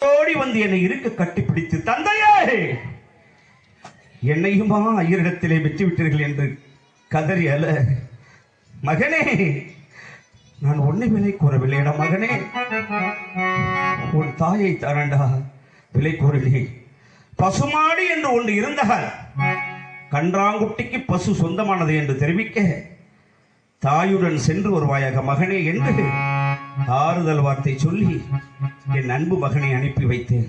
ஓடி வந்து என்னை இருக்க கட்டிப்பிடித்து தந்தையே! என்னையுமா ஐயரிடத்திலே வெற்றி விட்டீர்கள் என்று கதறி அல மகனே! நான் ஒன்னை விலை கூறவில்லைடா மகனே! உன் தாயை தரண்டா விலை கூறவில்லை. பசுமாடு என்று ஒன்று இருந்தால் கன்றாங்குட்டிக்கு பசு சொந்தமானது என்று தெரிவிக்க தாயுடன் சென்று வருவாயாக மகனே என்று ஆறுதல் வார்த்தை சொல்லி என் அன்பு மகனை அனுப்பி வைத்தேன்.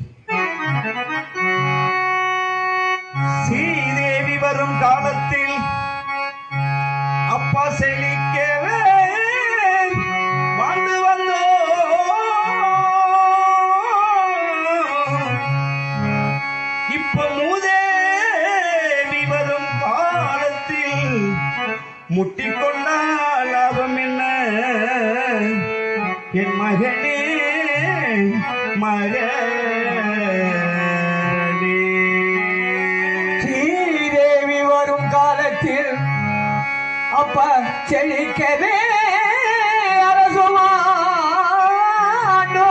ஸ்ரீதேவி வரும் காலத்தில் அப்பா செழிக்கவே வாழ்ந்து வந்தோ. இப்ப மூதேவி வரும் காலத்தில் முட்டிக்கொண்டால் என் மகனே மகனே ஸ்ரீதேவி வரும் காலத்தில் அப்பா செழிக்கவே அரசுமாண்டோ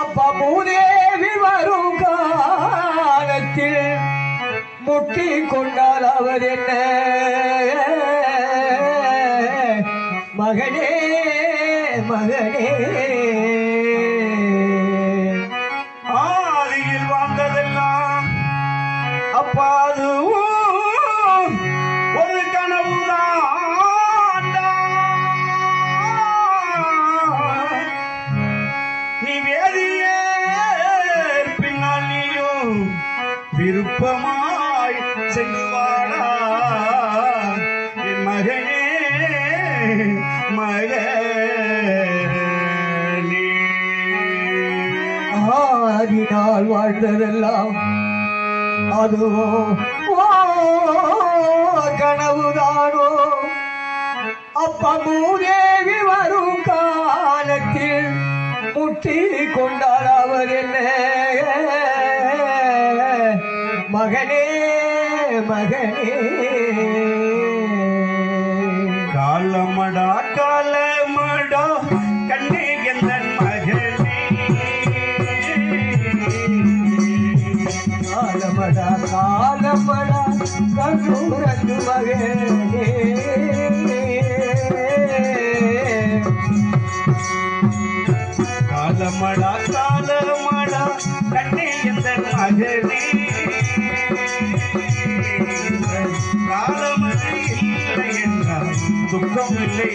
அப்ப பூதேவி வரும் காலத்தில் முட்டி கொண்டால் அவர் என்ன? மகனே மகனே ஆதியில் வாழ்ந்ததெல்லாம் அப்பாது ஒரு கனவுதான்டா. நீ வேதியே பின்னால் நீயும் விருப்பமாய் சென்று மகனே ஆதினால் வாழ்ந்ததெல்லாம் அதுவோ கனவுதானோ கனவுதானோ அப்பமூதேவி வரும் காலத்தில் முட்டி கொண்டார் அவர் என்ன. மகனே மகனே. காலமடா காலமடா காலமடா காலமடா கண்ணூரந்து மகனே காலமடா காலமடா கண்ணே மகனே காலமடை இல்லை என்றால் துக்கம் இல்லை